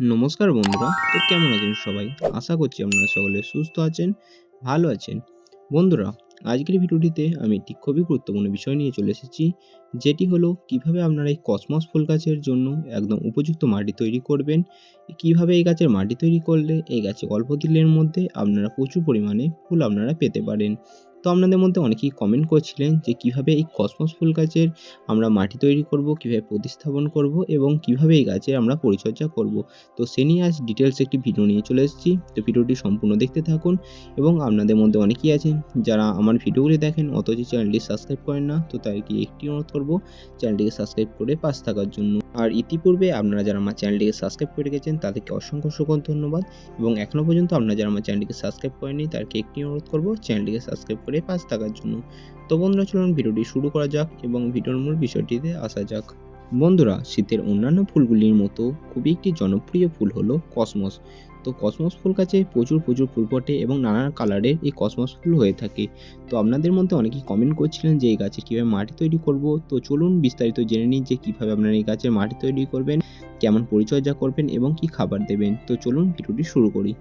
নমস্কার বন্ধুরা, তো কেমন আছেন সবাই? আশা করছি আপনারা সকলে সুস্থ আছেন, ভালো আছেন। বন্ধুরা, আজকের ভিডিওটিতে আমি একটি খুবই গুরুত্বপূর্ণ বিষয় নিয়ে চলে এসেছি, যেটি হলো কীভাবে আপনারা এই কসমস ফুল গাছের জন্য একদম উপযুক্ত মাটি তৈরি করবেন, কীভাবে এই গাছের মাটি তৈরি করলে এই গাছে অল্প দিনের মধ্যে আপনারা প্রচুর পরিমাণে ফুল আপনারা পেতে পারেন। তো আপনাদের মধ্যে অনেকেই কমেন্ট করছিলেন যে কীভাবে এই কসমস ফুল গাছের আমরা মাটি তৈরি করব, কীভাবে প্রতিস্থাপন করব এবং কীভাবে এই গাছের আমরা পরিচর্যা করব। তো সে নিয়ে আজ ডিটেলস একটি ভিডিও নিয়ে চলে এসেছি। তো ভিডিওটি সম্পূর্ণ দেখতে থাকুন এবং আপনাদের মধ্যে অনেকেই আছেন যারা আমার ভিডিওগুলি দেখেন, অথচ চ্যানেলটি সাবস্ক্রাইব করেন না, তো তাদেরকে একটি অনুরোধ করব চ্যানেলটিকে সাবস্ক্রাইব করে পাশ থাকার জন্য। আর ইতিপূর্বে আপনারা যারা আমার চ্যানেলটিকে সাবস্ক্রাইব করে রেখেছেন, তাদেরকে অসংখ্য অসংখ্য ধন্যবাদ এবং এখনও পর্যন্ত আপনারা যারা আমার চ্যানেলটিকে সাবস্ক্রাইব করেনি তাদেরকে একটি অনুরোধ করব চ্যানেলটিকে সাবস্ক্রাইব করে পাশ থাকার জন্য। তো বন্ধুরা, চলুন ভিডিওটি শুরু করা যাক এবং ভিডিওর মূল বিষয়টিতে আসা যাক। বন্ধুরা, শীতের অন্যান্য ফুলগুলির মতো খুবই একটি জনপ্রিয় ফুল হলো কসমস। তো কসমস ফুল গাছে প্রচুর প্রচুর ফুল ফোটে এবং নানা কালারের এই কসমস ফুল হয়ে থাকে। তো আপনাদের মধ্যে অনেকেই কমেন্ট করছিলেন যে এই গাছের কীভাবে মাটি তৈরি করব? তো চলুন বিস্তারিত জেনে নিই যে কীভাবে আপনারা এই গাছের মাটি তৈরি করবেন, কেমন পরিচর্যা করবেন এবং কি খাবার দেবেন। তো চলুন ভিডিওটি শুরু করি।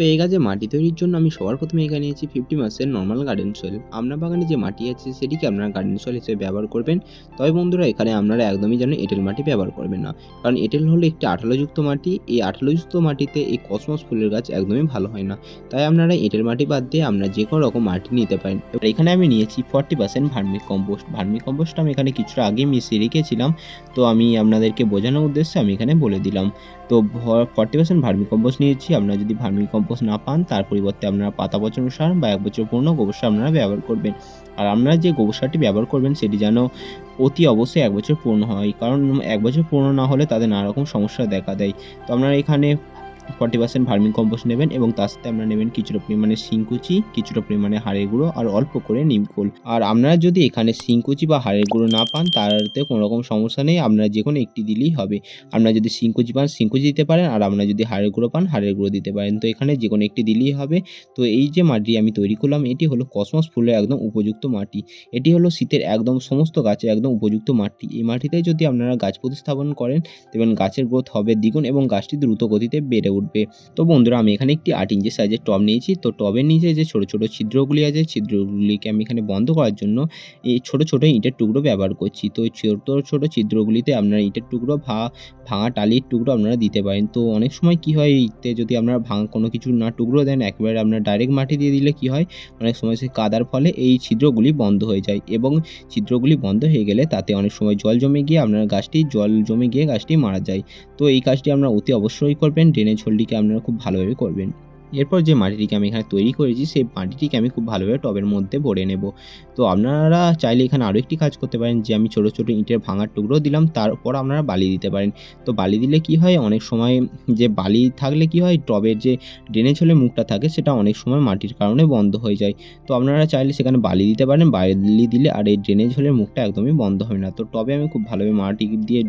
তো এই গাছে মাটি তৈরির জন্য। আমি সবার প্রথমে এখানে নিয়েছি ফিফটি মাসের নর্মাল গার্ডেন সয়েল আপনার বাগানে যে মাটি আছে, সেটিকে আপনারা গার্ডেন সয়েল হিসেবে ব্যবহার করবেন। তবে বন্ধুরা, এখানে আপনারা একদমই যেন এঁটেল মাটি ব্যবহার করবেন না। কারণ এঁটেল হলো একটি আঠালোযুক্ত মাটি। এই আঠালোযুক্ত মাটিতে এই কসমস ফুলের গাছ একদমই ভালো হয় না। তাই আপনারা এঁটেল মাটি বাদ দিয়ে আপনারা যে কোনো রকম মাটি নিতে পারেন। এবার এখানে আমি নিয়েছি forty percent vermicompost vermicompost আমি এখানে কিছুটা আগে মিশিয়ে রেখেছিলাম। তো আমি আপনাদেরকে বোঝানোর উদ্দেশ্যে আমি এখানে বলে দিলাম। তো ফর্টি পার্সেন্ট ভার্মি কম্পোস্ট নিয়েছি। আপনারা যদি ভার্মি কম্পোস্ট না পান, তার পরিবর্তে আপনারা পাতা পচন সার বা এক বছর পুরনো গোবর সার আপনারা ব্যবহার করবেন। আর আপনারা যে গোবর সারটি ব্যবহার করবেন, সেটি যেন অতি অবশ্যই এক বছর পূর্ণ হয়। কারণ এক বছর পূর্ণ না হলে তাদের নানা রকম সমস্যা দেখা দেয়। তো আপনারা এখানে ফর্টি পার্সেন্ট ভার্মিং কম্পোস্ট নেবেন এবং তার সাথে আপনারা নেবেন কিছুটা পরিমাণে শিংকুচি কিছুটা পরিমাণে হাড়ের গুঁড়ো আর অল্প করে নিমখোল আর আপনারা যদি এখানে শিংকুচি বা হাড়ের গুঁড়ো না পান তাতে কোনো রকম সমস্যা নেই, আপনারা যে কোনো একটি দিলেই হবে। আপনারা যদি শিংকুচি পান শিংকুচি দিতে পারেন, আর আপনারা যদি হাড়ের গুঁড়ো পান, হাড়ের গুঁড়ো দিতে পারেন। তো এখানে যে কোনো একটি দিলেই হবে। তো এই যে মাটি আমি তৈরি করলাম, এটি হলো কসমস ফুলের একদম উপযুক্ত মাটি। এটি হলো শীতের একদম সমস্ত গাছের একদম উপযুক্ত মাটি। এই মাটিতে যদি আপনারা গাছ প্রতিস্থাপন করেন, দেখবেন গাছের গ্রোথ হবে দ্বিগুণ এবং গাছটি দ্রুত গতিতে বেড়ে তো বন্ধুরা, আমি এখানে একটি আট ইঞ্চি সাইজের টব নিয়েছি। তো টবের নিচে যে ছোটো ছোটো ছিদ্রগুলি আছে, ছিদ্রগুলিকে আমি এখানে বন্ধ করার জন্য এই ছোটো ছোটো ইঁটের টুকরো ব্যবহার করছি। তো এই ছোটো ছোটো ছিদ্রগুলিতে আপনারা ইটের টুকরো, ভা, ভাঙা টালির টুকরো আপনারা দিতে পারেন। তো অনেক সময় কি হয়, ইটে যদি আপনারা ভাঙা কোনো কিছু না টুকরো দেন, একবারে আপনারা ডাইরেক্ট মাটি দিয়ে দিলে কি হয়, অনেক সময় সে কাদার ফলে এই ছিদ্রগুলি বন্ধ হয়ে যায় এবং ছিদ্রগুলি বন্ধ হয়ে গেলে তাতে অনেক সময় জল জমে গিয়ে আপনার গাছটি, জল জমে গিয়ে গাছটি মারা যায়। তো এই কাজটি আপনারা অতি অবশ্যই করবেন। ড্রেনেজ হোলটিকে আপনারা খুব ভালোভাবে করবেন। এরপর যে মাটিটিকে আমি এখানে তৈরি করেছি, সেই মাটিটিকে আমি খুব ভালোভাবে টবের মধ্যে ভরে নেব। তো আপনারা চাইলে এখানে আরও একটি কাজ করতে পারেন, যে আমি ছোটো ছোটো ইটের ভাঙার টুকরো দিলাম, তারপর আপনারা বালি দিতে পারেন। তো বালি দিলে কি হয়? অনেক সময় যে বালি থাকলে কি হয়? টবের যে ড্রেনেজ হলে মুখটা থাকে, সেটা অনেক সময় মাটির কারণে বন্ধ হয়ে যায়। তো আপনারা চাইলে সেখানে বালি দিতে পারেন, বালি দিলে আর এই ড্রেনেজ হলে মুখটা একদমই বন্ধ হবে না। তো টবে আমি খুব ভালোভাবে মাটি দিয়ে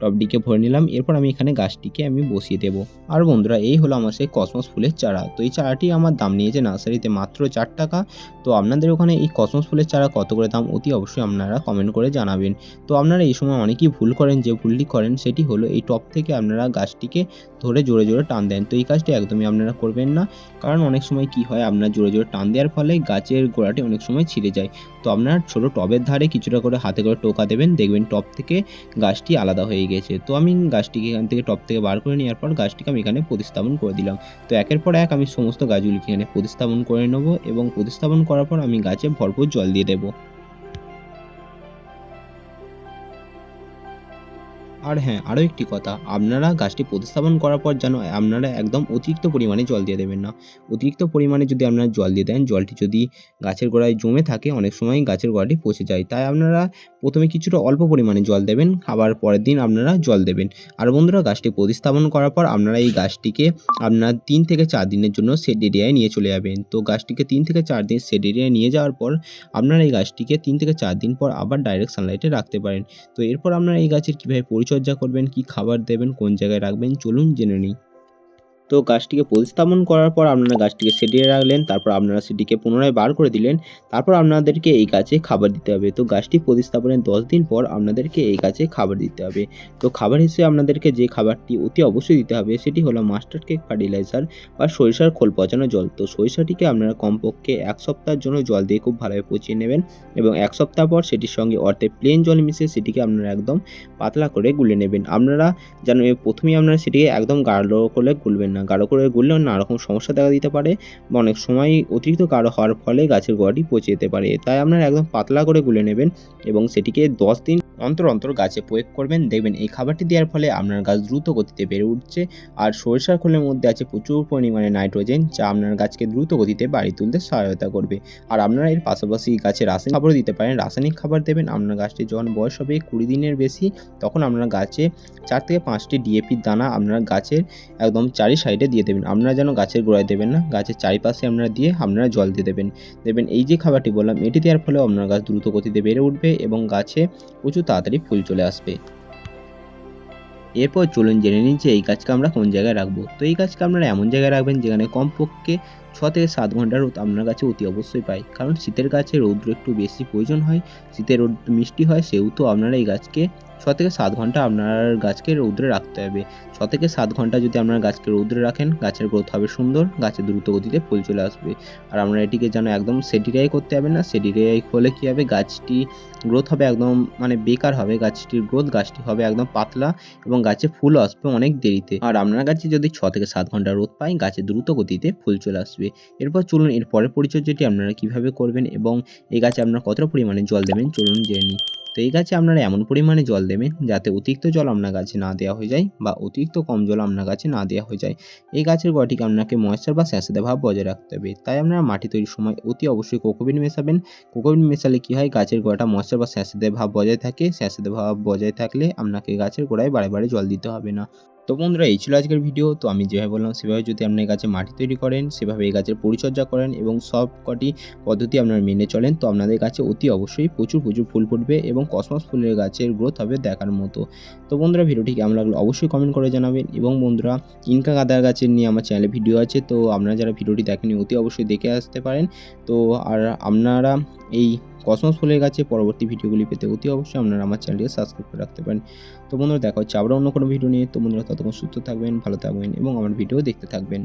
টবটিকে ভরে নিলাম, এরপর আমি এখানে গাছটিকে আমি বসিয়ে দেবো। আর বন্ধুরা, এই হলো আমার সেই কসমস ফুলের চারা। তো এই চারাটি আমার দাম নিয়েছে নার্সারিতে মাত্র চার টাকা। তো আপনাদের ওখানে এই কসমস ফুলের চারা কত করে দাম? অতি অবশ্যই আপনারা কমেন্ট করে জানাবেন। তো আপনারা এই সময় অনেকেই ভুল করেন, যে ভুলটি করেন সেটি হলো এই টপ থেকে আপনারা গাছটিকে ধরে জোরে জোরে টান দেন। তো এই কাজটি একদমই আপনারা করবেন না, কারণ অনেক সময় কি হয়, আপনার জোরে জোরে টান দেওয়ার ফলে গাছের গোড়াটি অনেক সময় ছিঁড়ে যায়। তো আপনার ছোটো টবের ধারে কিছুটা করে হাতে করে টোকা দেবেন, দেখবেন টপ থেকে গাছটি আলাদা হয়ে গেছে। তো আমি গাছটিকে এখান থেকে টপ থেকে বার করে নেওয়ার পর গাছটিকে আমি এখানে প্রতিস্থাপন করে দিলাম। তো একের পর এক আমি সমস্ত গাছগুলিকে এখানে প্রতিস্থাপন করে নেব এবং প্রতিস্থাপন করার পর আমি গাছে ভরপুর জল দিয়ে দেবো। আর হ্যাঁ আরও একটি কথা। আপনারা গাছটি প্রতিস্থাপন করার পর যেন আপনারা একদম অতিরিক্ত পরিমাণে জল দিয়ে দেবেন না। অতিরিক্ত পরিমাণে যদি আপনারা জল দিয়ে দেন, জলটি যদি গাছের গোড়ায় জমে থাকে, অনেক সময় গাছের গোড়াটি পচে যায়। তাই আপনারা প্রথমে কিছুটা অল্প পরিমাণে জল দেবেন আবার পরের দিন আপনারা জল দেবেন। আর বন্ধুরা, গাছটি প্রতিস্থাপন করার পর আপনারা এই গাছটিকে আপনার তিন থেকে চার দিনের জন্য সেড এরিয়ায় নিয়ে চলে যাবেন। তো গাছটিকে তিন থেকে চার দিন সেড এরিয়ায় নিয়ে যাওয়ার পর আপনারা এই গাছটিকে তিন থেকে চার দিন পর আবার ডাইরেক্ট সানলাইটে রাখতে পারেন। তো এরপর আপনারা এই গাছের কীভাবে পরিচর্যা করবেন কি খাবার দেবেন কোন জায়গায় রাখবেন চলুন জেনে নিই। তো গাছটিকে প্রতিস্থাপন করার পর আপনারা গাছটিকে সেটিয়ে রাখলেন, তারপর আপনারা সেটিকে পুনরায় বার করে দিলেন, তারপর আপনাদেরকে এই গাছে খাবার দিতে হবে। তো গাছটি প্রতিস্থাপনের দশ দিন পর আপনাদেরকে এই গাছে খাবার দিতে হবে। তো খাবার হিসেবে আপনাদেরকে যে খাবারটি অতি অবশ্যই দিতে হবে, সেটি হলো মাস্টার কেক ফার্টিলাইজার বা সরিষার খোল পচানো জল। তো সরিষাটিকে আপনারা কমপক্ষে এক সপ্তাহের জন্য জল দিয়ে খুব ভালোভাবে পচিয়ে নেবেন এবং এক সপ্তাহ পর সেটির সঙ্গে অর্ধেক প্লেন জল মিশিয়ে সেটিকে আপনারা একদম পাতলা করে গুলে নেবেন। আপনারা যেন প্রথমেই আপনারা সেটিকে একদম গাঢ় করে গুলবেন না, গাঢ় করে গুললেও নানা রকম সমস্যা দেখা দিতে পারে অনেক সময় অতিরিক্ত গাঢ় হওয়ার ফলে গাছের গোড়াটি পচে যেতে পারে। তাই আপনারা একদম পাতলা করে গুলে নেবেন এবং সেটিকে দশ দিন অন্তর অন্তর গাছে প্রয়োগ করবেন। দেখবেন এই খাবারটি দেওয়ার ফলে আপনার গাছ দ্রুত গতিতে বেড়ে উঠছে। আর সরিষার খোলের মধ্যে আছে প্রচুর পরিমাণে নাইট্রোজেন, যা আপনার গাছকে দ্রুত গতিতে বাড়ি তুলতে সহায়তা করবে। আর আপনারা এর পাশাপাশি গাছে রাসায়নিক খাবারও দিতে পারেন। রাসায়নিক খাবার দেবেন, আপনার গাছটি যখন বয়স হবে কুড়ি দিনের বেশি, তখন আপনার গাছে চার থেকে পাঁচটি ডিএপির দানা আপনার গাছের একদম চারি সাইডে দিয়ে দেবেন। আপনারা যেন গাছের গোড়ায় দেবেন না, গাছের চারিপাশে আপনারা দিয়ে আপনারা জল দিয়ে দেবেন। দেবেন এই যে খাবারটি বললাম, এটি দেওয়ার ফলে আপনার গাছ দ্রুত গতিতে বেড়ে উঠবে এবং গাছে প্রচুর তাড়াতাড়ি ফুল চলে আসবে। এরপর চলুন জেনে নিন যে এই গাছকে আমরা কোন জায়গায় রাখব। তো এই গাছকে আপনারা এমন জায়গায় রাখবেন যেখানে কমপক্ষে ছ থেকে সাত ঘণ্টা রোদ আপনার কাছে অতি অবশ্যই পায় কারণ শীতের গাছে রৌদ্র একটু বেশি প্রয়োজন হয় শীতের রোদ মিষ্টি হয়, সেহেতু আপনারা এই গাছকে ছ থেকে সাত ঘণ্টা আপনার গাছকে রৌদ্রে রাখতে হবে। ছ থেকে সাত ঘণ্টা যদি আপনার গাছকে রৌদ্রে রাখেন, গাছের গ্রোথ হবে সুন্দর, গাছে দ্রুত গতিতে ফুল চলে আসবে। আর আমরা এটিকে যেন একদম সেটিরাই করতে হবে না সেটিরাই হলে কী হবে? গাছটি গ্রোথ হবে একদম মানে বেকার হবে, গাছটির গ্রোথ গাছটি হবে একদম পাতলা এবং গাছে ফুল আসবে অনেক দেরিতে। আর আপনার গাছে যদি ছ থেকে সাত ঘণ্টা রোদ পায়, গাছে দ্রুত গতিতে ফুল চলে আসবে। এরপর চলুন এর পরের পরিচর্যাটি আপনারা কীভাবে করবেন এবং এই গাছে আপনারা কতটা পরিমাণে জল দেবেন চলুন জেনে নিই। তো এই গাছে আপনারা এমন পরিমাণে জল দেবেন যাতে অতিরিক্ত জল আপনার গাছে না দেওয়া হয়ে যায় বা অতিরিক্ত কম জল আপনার গাছে না দেওয়া হয়ে যায়। এই গাছের গোড়াটিকে আপনাকে ময়েশ্চার বা স্যাঁচেদা ভাব বজায় রাখতে হবে। তাই আপনারা মাটি তৈরির সময় অতি অবশ্যই কোকোবিন মেশাবেন। কোকোবিন মেশালে কী হয়? গাছের গোড়াটা ময়েশ্চার বা স্যাঁচেদা ভাব বজায় থাকে। স্যাঁচেদা ভাব বজায় থাকলে আপনাকে গাছের গোড়ায় বারে বারে জল দিতে হবে না। তো বন্ধুরা, এই ছিল আজকের ভিডিও তো আমি যেভাবে বললাম, সেভাবে যদি আপনার গাছে মাটি তৈরি করেন, সেভাবে এই গাছের পরিচর্যা করেন এবং সব কটি পদ্ধতি আপনারা মেনে চলেন, তো আপনাদের গাছে অতি অবশ্যই প্রচুর প্রচুর ফুল ফুটবে এবং কসমস ফুলের গাছের গ্রোথ হবে দেখার মতো। তো বন্ধুরা ভিডিওটি কেমন লাগল অবশ্যই কমেন্ট করে জানাবেন এবং বন্ধুরা, ইনকা গাঁদার গাছের নিয়ে আমার চ্যানেলে ভিডিও আছে, তো আপনারা যারা ভিডিওটি দেখেনি অতি অবশ্যই দেখে আসতে পারেন। তো আর আপনারা এই কসমস ফুলের গাছে পরবর্তী ভিডিওগুলি পেতে অতি অবশ্যই আপনারা আমার চ্যানেলটিকে সাবস্ক্রাইব করে রাখতে পারেন। তো বন্ধুরা, দেখা হচ্ছে আবার অন্য কোনো ভিডিও নিয়ে। তো বন্ধুরা, ততক্ষণ সুস্থ থাকবেন, ভালো থাকবেন এবং আমার ভিডিও দেখতে থাকবেন।